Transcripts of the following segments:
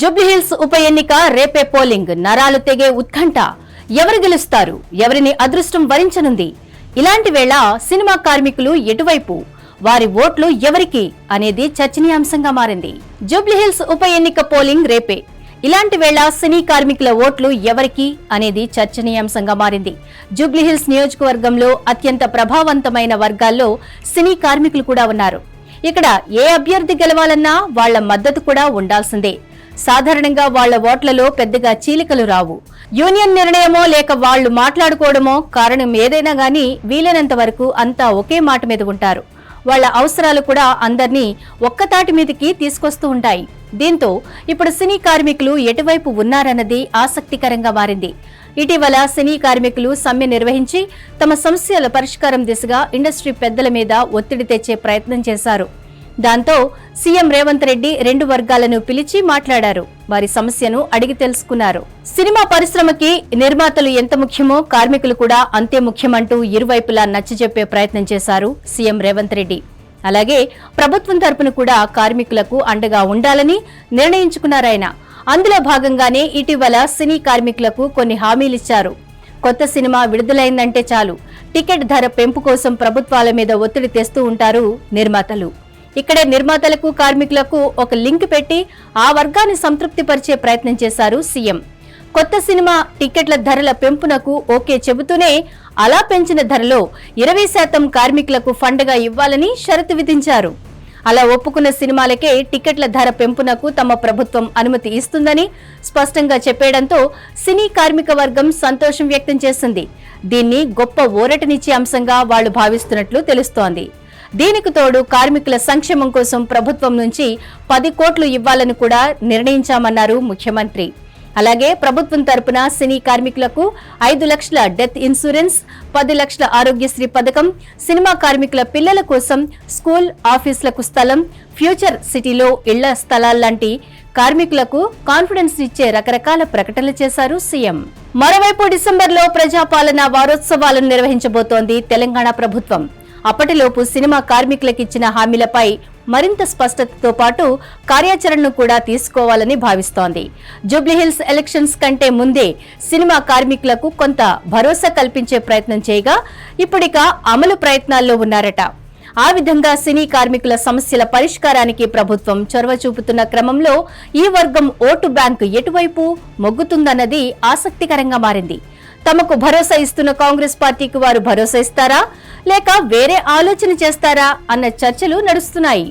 జూబ్లీహిల్స్ ఉప ఎన్నిక రేపే పోలింగ్. నరాలు తెగే ఉత్కంఠ. ఎవరు గెలుస్తారు? ఎవరిని అదృష్టం వరించనుంది? ఇలాంటి వేళ సినిమా కార్మికులు ఎటువైపు? వారి ఓట్లు ఎవరికి? అనేది చర్చనీయాంశంగా మారింది. జూబ్లీహిల్స్ ఉప ఎన్నిక పోలింగ్ రేపే. ఇలాంటి వేళ సినీ కార్మికుల ఓట్లు ఎవరికి? అనేది చర్చనీయాంశంగా మారింది. జూబ్లీహిల్స్ నియోజకవర్గంలో అత్యంత ప్రభావవంతమైన వర్గాల్లో సినీ కార్మికులు కూడా ఉన్నారు. ఇక్కడ ఏ అభ్యర్థి గెలవాలన్నా వాళ్ళ మద్దతు కూడా ఉండాల్సిందే. సాధారణంగా వాళ్ళ ఓట్లలో పెద్దగా చీలికలు రావు. యూనియన్ నిర్ణయమో లేక వాళ్ళు మాట్లాడుకోవడమో కారణం ఏదైనా గానీ వీలైనంత వరకు అంతా ఒకే మాట మీద ఉంటారు. వాళ్ళ అవసరాలు కూడా అందర్నీ ఒక్కతాటి మీదకి తీసుకొస్తూ ఉంటాయి. దీంతో ఇప్పుడు సినీ కార్మికులు ఎటువైపు ఉన్నారన్నది ఆసక్తికరంగా మారింది. ఇటీవల సినీ కార్మికులు సమ్మె నిర్వహించి తమ సమస్యల పరిష్కారం దిశగా ఇండస్ట్రీ పెద్దల మీద ఒత్తిడి తెచ్చే ప్రయత్నం చేశారు. దాంతో సీఎం రేవంత్ రెడ్డి రెండు వర్గాలను పిలిచి మాట్లాడారు. వారి సమస్యను అడిగి తెలుసుకున్నారు. సినిమా పరిశ్రమకి నిర్మాతలు ఎంత ముఖ్యమో కార్మికులు కూడా అంతే ముఖ్యమంటూ ఇరువైపులా నచ్చజెప్పే ప్రయత్నం చేశారు సీఎం రేవంత్ రెడ్డి. అలాగే ప్రభుత్వం తరపున కూడా కార్మికులకు అండగా ఉండాలని నిర్ణయించుకున్నారాయన అందులో భాగంగానే ఇటీవల సినీ కార్మికులకు కొన్ని హామీలిచ్చారు కొత్త సినిమా విడుదలైందంటే చాలు. టికెట్ ధర పెంపు కోసం ప్రభుత్వాల మీద ఒత్తిడి తెస్తూ ఉంటారు నిర్మాతలు. ఇక్కడే నిర్మాతలకు కార్మికులకు ఒక లింక్ పెట్టి ఆ వర్గాన్ని సంతృప్తిపరిచే ప్రయత్నం చేశారు సీఎం. కొత్త సినిమా టికెట్ల ధరల పెంపునకు ఓకే చెబుతూనే అలా పెంచిన ధరలో ఇరవై శాతం కార్మికులకు ఫండ్గా ఇవ్వాలని షరతు విధించారు. అలా ఒప్పుకున్న సినిమాలకే టికెట్ల ధర పెంపునకు తమ ప్రభుత్వం అనుమతి ఇస్తుందని స్పష్టంగా చెప్పేయడంతో సినీ కార్మిక వర్గం సంతోషం వ్యక్తం చేసింది. దీన్ని గొప్ప ఊరటనిచ్చే అంశంగా వాళ్ళు భావిస్తున్నట్లు తెలుస్తోంది. దీనికి తోడు కార్మికుల సంక్షేమం కోసం ప్రభుత్వం నుంచి పది కోట్లు ఇవ్వాలని కూడా నిర్ణయించామన్నారు ముఖ్యమంత్రి. అలాగే ప్రభుత్వం తరపున సినీ కార్మికులకు ఐదు లక్షల డెత్ ఇన్సూరెన్స్ పది లక్షల ఆరోగ్యశ్రీ పథకం సినిమా కార్మికుల పిల్లల కోసం స్కూల్ ఆఫీసులకు స్థలం ఫ్యూచర్ సిటీలో ఇళ్ళ స్థలాల్లాంటి కార్మికులకు కాన్ఫిడెన్స్ ఇచ్చే రకరకాల ప్రకటనలు చేశారు సీఎం. మరోవైపు డిసెంబర్లో ప్రజాపాలన వారోత్సవాలను నిర్వహించబోతోంది తెలంగాణ ప్రభుత్వం. అప్పటిలోపు సినిమా కార్మికులకిచ్చిన హామీలపై మరింత స్పష్టతతో పాటు కార్యాచరణను కూడా తీసుకోవాలని భావిస్తోంది. జూబ్లీహిల్స్ ఎలక్షన్స్ కంటే ముందే సినిమా కార్మికులకు కొంత భరోసా కల్పించే ప్రయత్నం చేయగా ఇప్పుడిక అమలు ప్రయత్నాల్లో ఉన్నారట. ఆ విధంగా సినీ కార్మికుల సమస్యల పరిష్కారానికి ప్రభుత్వం చొరవ చూపుతున్న క్రమంలో ఈ వర్గం ఓటు బ్యాంకు ఎటువైపు మొగ్గుతుందన్నది ఆసక్తికరంగా మారింది. తమకు భరోసా ఇస్తున్న కాంగ్రెస్ పార్టీకి వారు భరోసా ఇస్తారా? లేక వేరే ఆలోచన చేస్తారా? అన్న చర్చలు నడుస్తున్నాయి.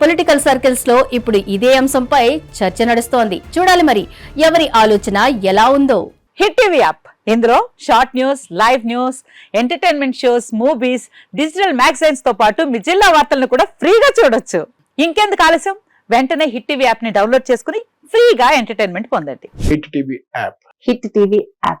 పొలిటికల్ సర్కిల్స్లో ఇప్పుడు ఇదే అంశంపై చర్చ నడుస్తోంది. చూడాలి మరి ఎవరి ఆలోచన ఎలా ఉందో. Hit TV app. ఇందులో short news live news entertainment shows movies digital మ్యాగజైన్స్తో పాటు మీ జిల్లా వార్తలను కూడా ఫ్రీగా చూడొచ్చు. ఇంకెందుకు ఆలస్యం? వెంటనే హిట్ టీవీ యాప్ని డౌన్లోడ్ చేసుకుని ఫ్రీగా ఎంటర్టైన్మెంట్ పొందండి. Hit TV app. Hit TV app.